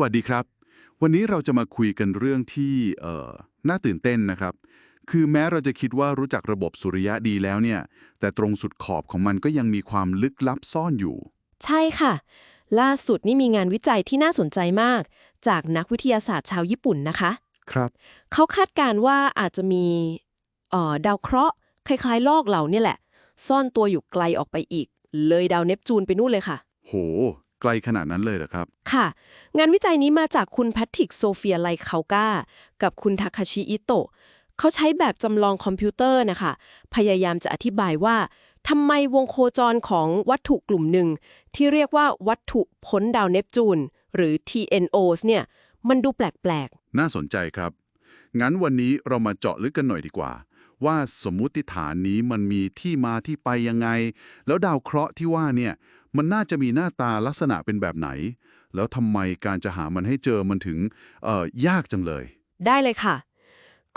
วัสดีครับ วันนี้เราจะมาคุยกันเรื่องที่เอ่อน่าตื่นเต้นนะครับ คือแม้เราจะคิดว่ารู้จักระบบสุริยะดีแล้วเนี่ย แต่ตรงสุดขอบของมันก็ยังมีความลึกลับซ่อนอยู่ ใช่ค่ะ ล่าสุดนี่มีงานวิจัยที่น่าสนใจมาก จากนักวิทยาศาสตร์ชาวญี่ปุ่นนะคะ ครับ เขาคาดการณ์ว่าอาจจะมีเอ่อดาวเคราะห์คล้ายๆ ลอกเหล่านี่แหละ ซ่อนตัวอยู่ไกลออกไปอีก เลยดาวเนปจูนไปนู่นเลยค่ะ โห ไกลขนาดนั้นเลยเหรอครับ ค่ะ งานวิจัยนี้มาจากคุณแพทริกโซเฟียไลคาก้ากับคุณทาคาชิอิโตะเขาใช้แบบจำลองคอมพิวเตอร์นะคะ พยายามจะอธิบายว่าทำไมวงโคจรของวัตถุกลุ่มหนึ่ง ที่เรียกว่าวัตถุพ้นดาวเนปจูน หรือ TNOs เนี่ย มันดูแปลกน่าสนใจครับ งั้นวันนี้เรามาเจาะลึกกันหน่อยดีกว่า ว่าสมมุติฐานนี้มันมีที่มาที่ไปยังไง แล้วดาวเคราะห์ที่ว่าเนี่ยมันน่าจะมีหน้าตาลักษณะเป็นแบบไหน แล้วทำไมการจะหามันให้เจอมันถึงเอ่อยากจังเลยๆได้เลยค่ะ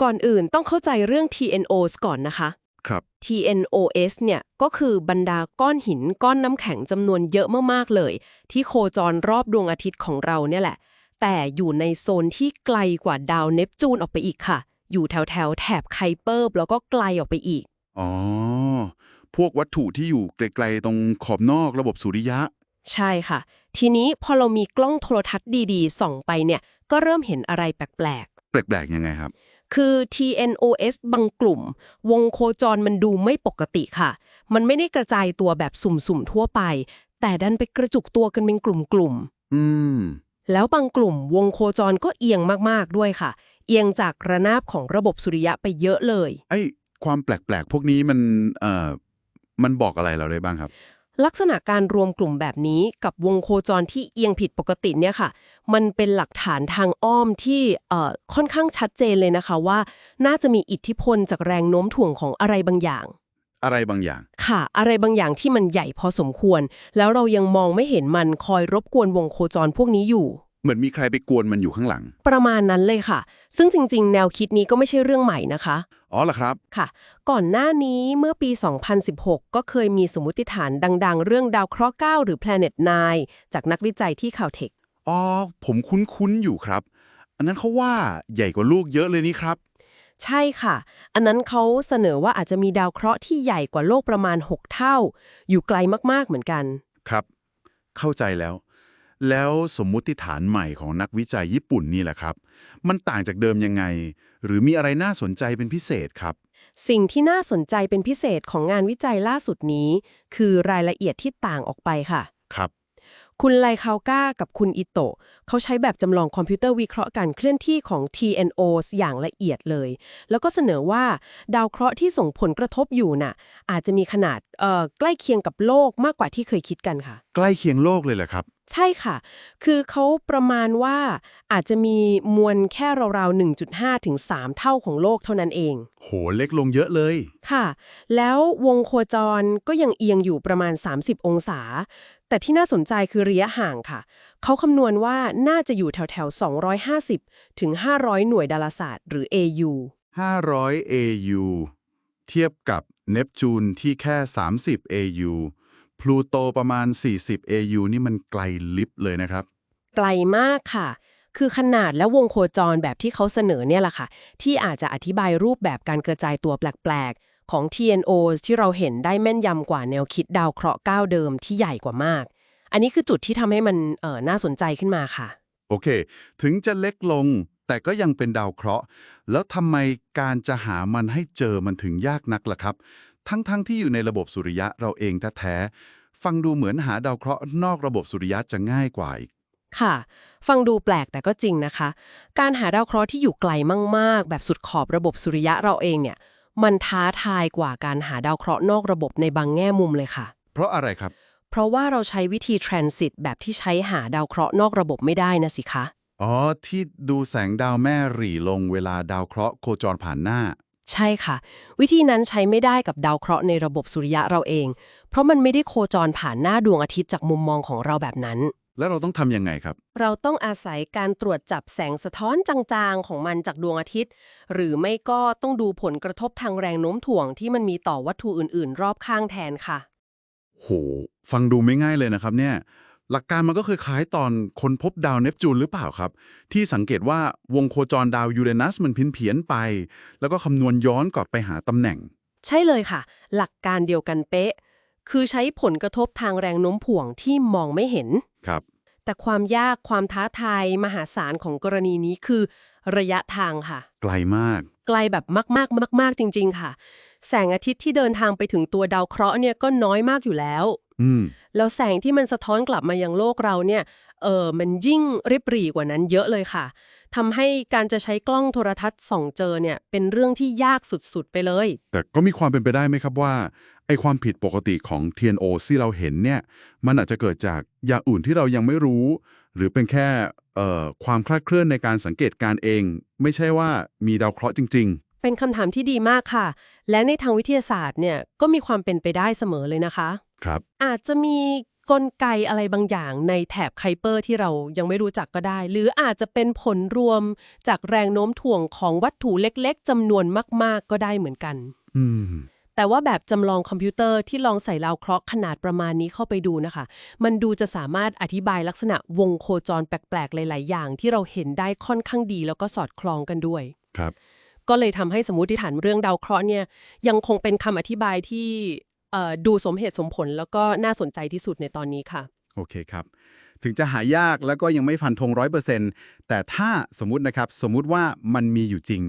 ก่อนอื่นต้องเข้าใจเรื่อง TNOs ก่อนนะคะครับ TNOS เนี่ยก็คือบรรดาก้อนหินก้อนน้ำแข็งจำนวนเยอะมากๆเลย ที่โคจรรอบดวงอาทิตย์ของเราเนี่ยแหละ แต่อยู่ในโซนที่ไกลกว่าดาวเนปจูนออกไปอีกค่ะ อยู่แถวแถวๆแถบไคเปอร์ แล้วก็ไกลออกไปอีก อ๋อ พวกวัตถุที่อยู่ไกลๆตรงขอบนอกระบบสุริยะ ใช่ค่ะ ทีนี้พอเรามีกล้องโทรทัศน์ดีๆ ส่องไปเนี่ย ก็เริ่มเห็นอะไรแปลกแปลกๆยังไงครับๆคือ TNOS บางกลุ่ม วงโคจรมันดูไม่ปกติค่ะ มันไม่ได้กระจายตัวแบบสุ่มๆทั่วไป แต่ดันไปกระจุกตัวกันเป็นกลุ่มๆ อืม แล้วบางกลุ่มวงโคจรก็เอียงมากๆด้วยค่ะ เอียงจากระนาบของระบบสุริยะไปเยอะเลย ไอ้ความแปลกๆ พวกนี้มันเอ่อมันบอกอะไรเราได้บ้างครับ ลักษณะการรวมกลุ่มแบบนี้กับวงโคจรที่เอียงผิดปกติเนี่ยค่ะ มันเป็นหลักฐานทางอ้อมที่เอ่อค่อนข้างชัดเจนเลยนะคะว่า น่าจะมีอิทธิพลจากแรงโน้มถ่วงของอะไรบางอย่าง อะไรบางอย่าง ค่ะ อะไรบางอย่างที่มันใหญ่พอสมควร แล้วเรายังมองไม่เห็นมันคอยรบกวนวงโคจรพวกนี้อยู่ เหมือนมีใครไปกวนมันอยู่ข้างหลัง ประมาณนั้นเลยค่ะ ซึ่งจริง ๆ แนวคิดนี้ก็ไม่ใช่เรื่องใหม่นะคะ อ๋อเหรอครับ ค่ะ ก่อนหน้านี้เมื่อปี 2016 ก็เคยมีสมมติฐานดัง ๆ เรื่องดาวเคราะห์9หรือ Planet 9 จากนักวิจัยที่ข่าวเทค อ๋อ ผมคุ้น ๆ อยู่ครับ อันนั้นเขาว่าใหญ่กว่าลูกเยอะเลยนี่ครับ ใช่ค่ะ อันนั้นเขาเสนอว่าอาจจะมีดาวเคราะห์ที่ใหญ่กว่าโลกประมาณ 6 เท่า อยู่ไกลมากๆ เหมือนกัน ครับ เข้าใจแล้ว แล้วสมมุติฐานใหม่ของนักวิจัยญี่ปุ่นนี่แหละครับ มันต่างจากเดิมยังไง หรือมีอะไรน่าสนใจเป็นพิเศษครับ สิ่งที่น่าสนใจเป็นพิเศษของงานวิจัยล่าสุดนี้ คือรายละเอียดที่ต่างออกไปค่ะ ครับ คุณไลคาวก้ากับคุณอิโตะเขาใช้แบบจำลองคอมพิวเตอร์วิเคราะห์การเคลื่อนที่ของ TNOs อย่างละเอียดเลย แล้วก็เสนอว่าดาวเคราะห์ที่ส่งผลกระทบอยู่น่ะ อาจจะมีขนาดเอ่อใกล้เคียงกับโลกมากกว่าที่เคยคิดกันค่ะ ใกล้เคียงโลกเลยเหรอครับ ใช่ค่ะ คือเขาประมาณว่าอาจจะมีมวลแค่ราวๆ 1.5 ถึง 3 เท่าของโลกเท่านั้นเอง โห เล็กลงเยอะเลย ค่ะ แล้ววงโคจรก็ยังเอียงอยู่ประมาณ 30 องศา แต่ที่น่าสนใจคือระยะห่างค่ะ เขาคำนวณว่าน่าจะอยู่แถวๆ250 ถึง 500 หน่วยดาราศาสตร์ หรือ AU 500 AU เทียบกับเนปจูนที่แค่ 30 AU พลูโตประมาณ 40 AU นี่มันไกลลิบเลยนะครับ ไกลมากค่ะ คือขนาดและวงโคจรแบบที่เขาเสนอเนี่ยแหละค่ะ ที่อาจจะอธิบายรูปแบบการกระจายตัวแปลก ๆ ของ TNOs ที่เราเห็นได้แม่นยำกว่าแนวคิดดาวเคราะห์ก้าวเดิมที่ใหญ่กว่ามาก อันนี้คือจุดที่ทำให้มันเอ่อน่าสนใจขึ้นมาค่ะ โอเค ถึงจะเล็กลงแต่ก็ยังเป็นดาวเคราะห์ แล้วทำไมการจะหามันให้เจอมันถึงยากนักล่ะครับ ทั้งๆทที่อยู่ในระบบสุริยะเราเองแท้ๆฟังดูเหมือนหาดาวเคราะห์นอกระบบสุริยะจะง่ายกว่าอีกค่ะ ฟังดูแปลกแต่ก็จริงนะคะ การหาดาวเคราะห์ที่อยู่ไกลมากๆ แบบสุดขอบระบบสุริยะเราเองเนี่ย มันท้าทายกว่าการหาดาวเคราะห์นอกระบบในบางแง่มุมเลยค่ะ เพราะอะไรครับ เพราะว่าเราใช้วิธี transit แบบที่ใช้หาดาวเคราะห์นอกระบบไม่ได้นะสิคะ อ๋อ ที่ดูแสงดาวแม่หรี่ลงเวลาดาวเคราะห์โคจรผ่านหน้า ใช่ค่ะ วิธีนั้นใช้ไม่ได้กับดาวเคราะห์ในระบบสุริยะเราเอง เพราะมันไม่ได้โคจรผ่านหน้าดวงอาทิตย์จากมุมมองของเราแบบนั้น แล้วเราต้องทำยังไงครับ เราต้องอาศัยการตรวจจับแสงสะท้อนจางๆ ของมันจากดวงอาทิตย์ หรือไม่ก็ต้องดูผลกระทบทางแรงโน้มถ่วงที่มันมีต่อวัตถุอื่นๆ รอบข้างแทนค่ะ โห ฟังดูไม่ง่ายเลยนะครับเนี่ย หลักการมันก็คล้ายๆตอนค้นพบดาวเนปจูนหรือเปล่าครับ ที่สังเกตว่าวงโคจรดาวยูเรนัสมันพินเพี้ยนๆไป แล้วก็คำนวณย้อนกลับไปหาตำแหน่ง ใช่เลยค่ะ หลักการเดียวกันเป๊ะ คือใช้ผลกระทบทางแรงโน้มถ่วงที่มองไม่เห็นครับ แต่ความยากความท้าทายมหาศาลของกรณีนี้คือ ระยะทางค่ะ ไกลมาก ไกลแบบมากๆมาก ๆจริง ๆ ค่ะ แสงอาทิตย์ที่เดินทางไปถึงตัวดาวเคราะห์เนี่ยก็น้อยมากอยู่แล้วอืม แล้วแสงที่มันสะท้อนกลับมายังโลกเราเนี่ย เออมันยิ่งริบหรี่กว่านั้นเยอะเลยค่ะทำให้การจะใช้กล้องโทรทัศน์ส่องเจอเนี่ย เป็นเรื่องที่ยากสุดๆไปเลย แต่ก็มีความเป็นไปได้ไหมครับว่าไอความผิดปกติของ TNO ที่เราเห็นเนี่ย มันอาจจะเกิดจากอย่างอื่นที่เรายังไม่รู้ หรือเป็นแค่เอ่อความคลาดเคลื่อนในการสังเกตการณ์เอง ไม่ใช่ว่ามีดาวเคราะห์จริงเป็นคำถามที่ดีมากค่ะ และในทางวิทยาศาสตร์เนี่ยก็มีความเป็นไปได้เสมอเลยนะคะๆ ครับ อาจจะมีกลไกอะไรบางอย่างในแถบไคเปอร์ที่เรายังไม่รู้จักก็ได้ หรืออาจจะเป็นผลรวมจากแรงโน้มถ่วงของวัตถุเล็กๆจำนวนมาก ๆ ก็ได้เหมือนกัน อืม แต่ว่าแบบจำลองคอมพิวเตอร์ที่ลองใส่ดาวเคราะห์ขนาดประมาณนี้เข้าไปดูนะคะ มันดูจะสามารถอธิบายลักษณะวงโคจรแปลกๆ หลาย ๆ อย่าง ที่เราเห็นได้ค่อนข้างดี แล้วก็สอดคล้องกันด้วย ครับ ก็เลยทำให้สมมติฐานเรื่องดาวเคราะห์เนี่ยยังคงเป็นคำอธิบายที่เอ่อ ดูสมเหตุสมผลแล้วก็น่าสนใจที่สุดในตอนนี้ค่ะ โอเคครับ ถึงจะหายากแล้วก็ยังไม่ฟันธงร้อยเปอร์เซ็นต์แต่ถ้าสมมุตินะครับ สมมุติว่ามันมีอยู่จริง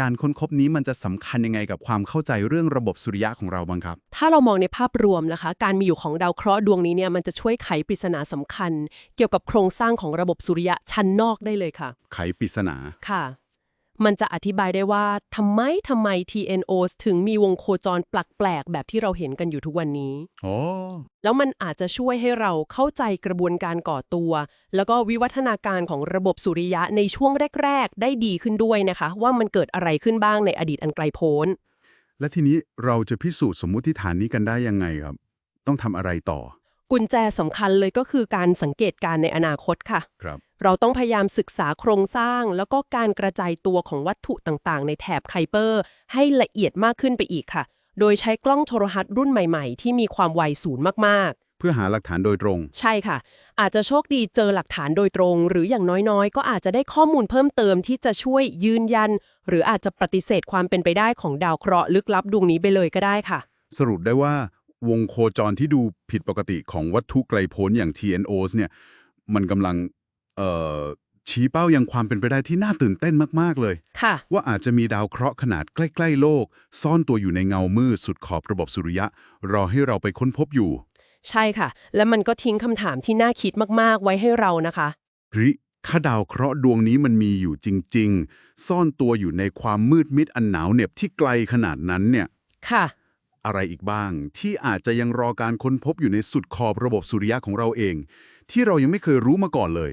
การค้นพบนี้มันจะสำคัญยังไงกับความเข้าใจเรื่องระบบสุริยะของเราบ้างครับ ถ้าเรามองในภาพรวมนะคะ การมีอยู่ของดาวเคราะห์ดวงนี้เนี่ยมันจะช่วยไขปริศนาสำคัญ เกี่ยวกับโครงสร้างของระบบสุริยะชั้นนอกได้เลยค่ะ ไขปริศนาค่ะ มันจะอธิบายได้ว่าทำไมทำไม TNOs ถึงมีวงโคจรแปลกๆแบบที่เราเห็นกันอยู่ทุกวันนี้โอ้แล้วมันอาจจะช่วยให้เราเข้าใจกระบวนการก่อตัว แล้วก็วิวัฒนาการของระบบสุริยะในช่วงแรก ๆ ได้ดีขึ้นด้วยนะคะ ว่ามันเกิดอะไรขึ้นบ้างในอดีตอันไกลโพ้น และทีนี้เราจะพิสูจน์สมมุติฐานนี้กันได้ยังไงครับ ต้องทำอะไรต่อ กุญแจสำคัญเลยก็คือการสังเกตการณ์ในอนาคตค่ะ ครับ เราต้องพยายามศึกษาโครงสร้าง แล้วก็การกระจายตัวของวัตถุต่างๆ ในแถบไคเปอร์ ให้ละเอียดมากขึ้นไปอีกค่ะ โดยใช้กล้องโทรทัศน์รุ่นใหม่ๆ ที่มีความไวศูนย์มากเพื่อหาหลักฐานโดยตรงๆใช่ค่ะ อาจจะโชคดีเจอหลักฐานโดยตรง หรืออย่างน้อยๆ ก็อาจจะได้ข้อมูลเพิ่มเติมที่จะช่วยยืนยัน หรืออาจจะปฏิเสธความเป็นไปได้ของดาวเคราะห์ลึกลับดวงนี้ไปเลยก็ได้ค่ะ สรุปได้ว่าวงโคจรที่ดูผิดปกติของวัตถุไกลโพ้นอย่าง TNOs เนี่ยมันกำลังเอ่อ ชี้เป้ายังความเป็นไปได้ที่น่าตื่นเต้นมากๆเลยค่ะ ว่าอาจจะมีดาวเคราะห์ขนาดใกล้ ๆ โลก ซ่อนตัวอยู่ในเงามืดสุดขอบระบบสุริยะ รอให้เราไปค้นพบอยู่ ใช่ค่ะ และมันก็ทิ้งคำถามที่น่าคิดมากๆ ไว้ให้เรานะคะหรือถ้าดาวเคราะห์ดวงนี้มันมีอยู่จริง ๆ ซ่อนตัวอยู่ในความมืดมิดอันหนาวเหน็บที่ไกลขนาดนั้นเนี่ย ค่ะ อะไรอีกบ้างที่อาจจะยังรอการค้นพบอยู่ในสุดขอบระบบสุริยะของเราเอง ที่เรายังไม่เคยรู้มาก่อนเลย